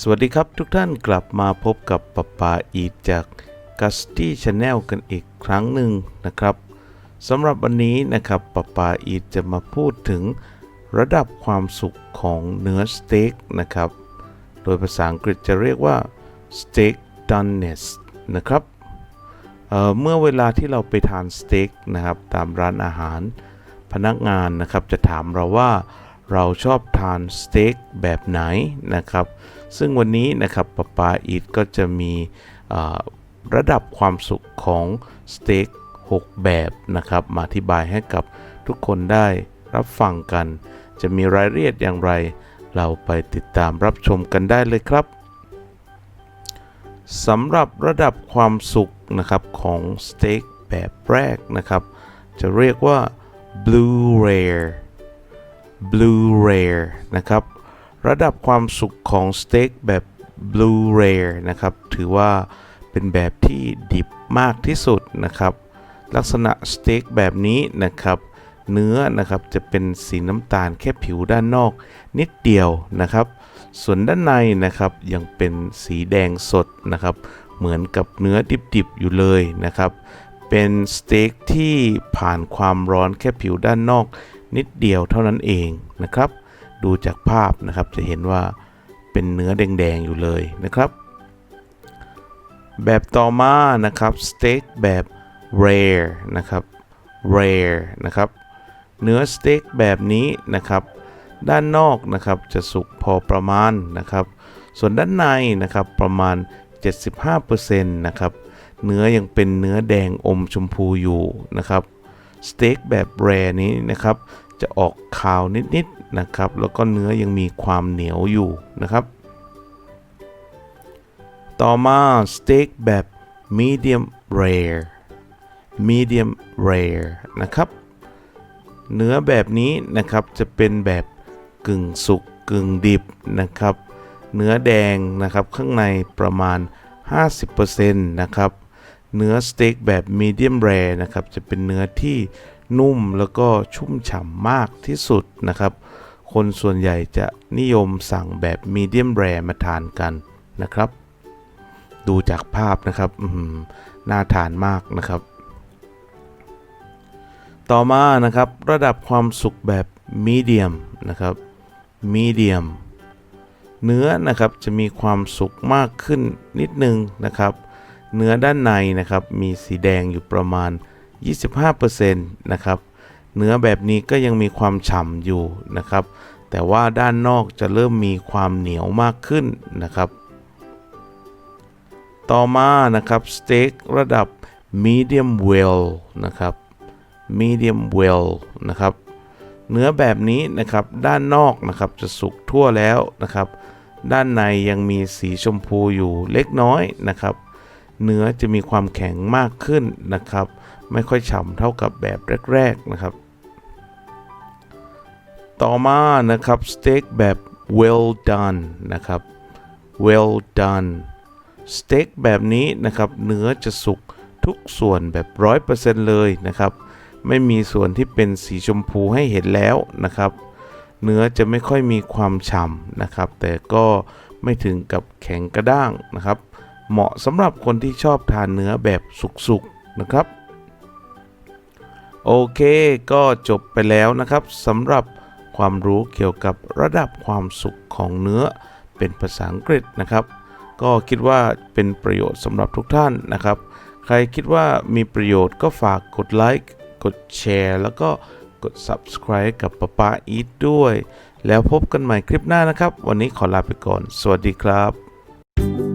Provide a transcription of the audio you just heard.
สวัสดีครับทุกท่านกลับมาพบกับปะปาอีทจากกัสตี้ชาแนลกันอีกครั้งหนึ่งนะครับสำหรับวันนี้นะครับปะปาอีทจะมาพูดถึงระดับความสุขของเนื้อสเต็กนะครับ โดยภาษาอังกฤษจะเรียกว่า steak doneness นะครับเเมื่อเวลาที่เราไปทานสเต็กนะครับตามร้านอาหารพนักงานนะครับจะถามเราว่า เราชอบทานสเต็กแบบไหนนะครับ ซึ่งวันนี้นะครับปปาอีทก็จะมีระดับความสุขของสเต็ก6 แบบนะครับ มาอธิบายให้กับทุกคนได้รับฟังกัน จะมีรายละเอียดอย่างไร เราไปติดตามรับชมกันได้เลยครับสำหรับระดับความสุขนะครับของสเต็กแบบแรกนะครับ จะเรียกว่า blue rare blue rare นะครับ ระดับความสุขของสเต็กแบบ blue rare นะครับ ถือว่าเป็นแบบที่ดิบมากที่สุดนะครับ ลักษณะสเต็กแบบนี้นะครับ เนื้อนะครับจะเป็นสีน้ำตาลแค่ผิวด้านนอกนิดเดียวนะครับ ส่วนด้านในนะครับยังเป็นสีแดงสดนะครับ เหมือนกับเนื้อดิบๆอยู่เลยนะครับ เป็นสเต็กที่ผ่านความร้อนแค่ผิวด้านนอก นิดเดียวเท่านั้นเองนะครับ ดูจากภาพนะครับจะเห็นว่าเป็นเนื้อแดงๆอยู่เลยนะครับ แบบต่อมานะครับสเต็กแบบ rare นะครับ rare นะครับ เนื้อสเต็กแบบนี้นะครับ ด้านนอกนะครับจะสุกพอประมาณนะครับ ส่วนด้านในนะครับประมาณ 75%นะครับ เนื้อยังเป็นเนื้อแดงอมชมพูอยู่นะครับสเต็กแบบแรนี้นะครับ จะออกขาวนิดๆนะครับ แล้วก็เนื้อยังมีความเหนียวอยู่นะครับ ต่อมาสเต็กแบบ medium rare medium rare นะครับ เนื้อแบบนี้นะครับจะเป็นแบบกึ่งสุกกึ่งดิบนะครับ เนื้อแดงนะครับข้างในประมาณ 50%นะครับ เนื้อสเต็กแบบมีเดียมแรนะครับจะเป็นเนื้อที่ นุ่มแล้วก็ชุ่มฉ่ำมากที่สุดนะครับ คนส่วนใหญ่จะนิยมสั่งแบบมีเดียมแรมาทานกันนะครับ ดูจากภาพนะครับน่าทานมากนะครับ ต่อมานะครับระดับความสุกแบบมีเดียมนะครับมีเดียมเนื้อนะครับจะมีความสุกมากขึ้นนิดนึงนะครับ เนื้อด้านในนะครับมีสีแดงอยู่ประมาณ 25%นะครับเนื้อแบบนี้ก็ยังมีความฉ่ำอยู่นะครับ แต่ว่าด้านนอกจะเริ่มมีความเหนียวมากขึ้นนะครับ ต่อมานะครับสเต็กระดับ medium well นะครับ medium well นะครับเนื้อแบบนี้นะครับด้านนอกนะครับจะสุกทั่วแล้วนะครับ ด้านในยังมีสีชมพูอยู่เล็กน้อยนะครับ เนื้อจะมีความแข็งมากขึ้นนะครับ ไม่ค่อยฉ่ำเท่ากับแบบแรกๆนะครับ ต่อมานะครับสเต็กแบบ well done นะครับ well done สเต็กแบบนี้นะครับเนื้อจะสุกทุกส่วนแบบ 100%เลยนะครับ ไม่มีส่วนที่เป็นสีชมพูให้เห็นแล้วนะครับ เนื้อจะไม่ค่อยมีความฉ่ำนะครับ แต่ก็ไม่ถึงกับแข็งกระด้างนะครับ เหมาะสำหรับคนที่ชอบทานเนื้อแบบสุกๆนะครับ โอเค ก็จบไปแล้วนะครับสำหรับความรู้เกี่ยวกับระดับความสุขของเนื้อเป็นภาษาอังกฤษนะครับ ก็คิดว่าเป็นประโยชน์สำหรับทุกท่านนะครับ ใครคิดว่ามีประโยชน์ก็ฝากกดไลค์กดแชร์แล้วก็กด subscribe กับป้าป้าอีทด้วย แล้วพบกันใหม่คลิปหน้านะครับ วันนี้ขอลาไปก่อน สวัสดีครับ